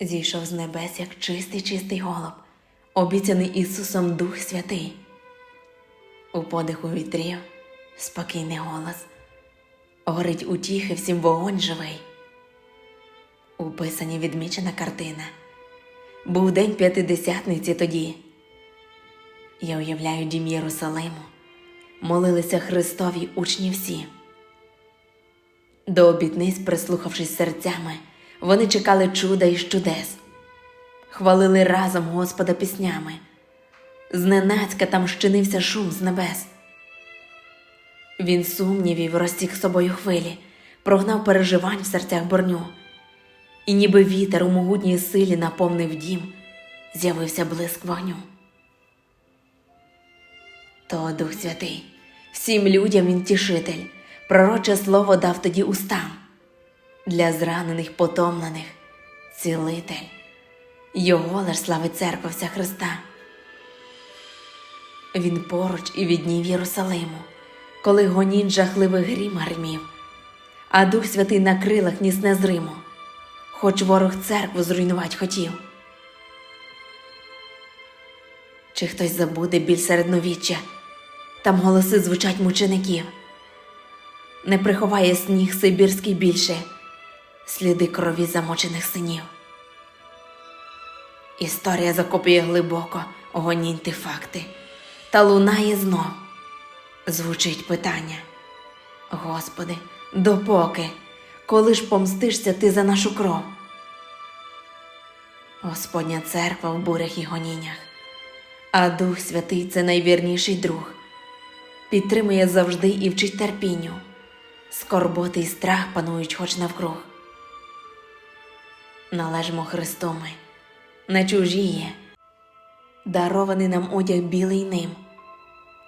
зійшов з небес, як чистий чистий голуб, обіцяний Ісусом Дух Святий. У подиху вітрів спокійний голос, горить утіхи всім вогонь живий. У писані відмічена картина. Був день п'ятидесятниці тоді. Я уявляю дім Єрусалиму, молилися Христові учні всі. До обітниць, прислухавшись серцями, вони чекали чуда і чудес, хвалили разом Господа піснями. Зненацька там щинився шум з небес. Він сумнівів розтік собою хвилі, прогнав переживань в серцях борню, і ніби вітер у могутній силі наповнив дім, з'явився блиск вогню. То Дух Святий, всім людям він тішитель, пророче слово дав тоді устам, для зранених, потомлених, цілитель, його лиш славить церква вся Христа. Він поруч і від днів Єрусалиму, коли гонін жахливий грім гримів, а Дух Святий на крилах ніс незримо, хоч ворог церкву зруйнувать хотів. Чи хтось забуде біль середновіччя, там голоси звучать мучеників. Не приховає сніг сибірський більше, сліди крові замочених синів. Історія закопує глибоко гонінь факти, та лунає знов. Звучить питання. Господи, допоки, коли ж помстишся ти за нашу кров? Господня церква в бурях і гоніннях, а Дух Святий це найвірніший друг, підтримує завжди і вчить терпінню, скорботи і страх панують хоч навкруг. Належимо Христу ми, не чужі є, дарований нам одяг білий ним,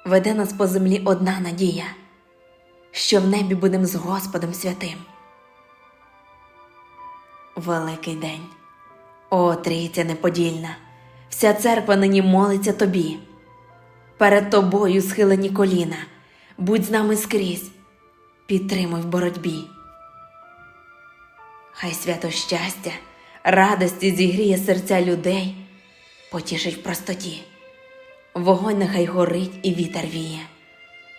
веде нас по землі одна надія, що в небі будем з Господом святим. Великий день, о трійця неподільна, вся церква нині молиться тобі. Перед тобою схилені коліна, будь з нами скрізь, підтримуй в боротьбі. Хай свято щастя, радості зігріє серця людей, потішить в простоті. Вогонь нехай горить і вітер віє,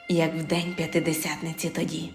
як в день п'ятидесятниці тоді.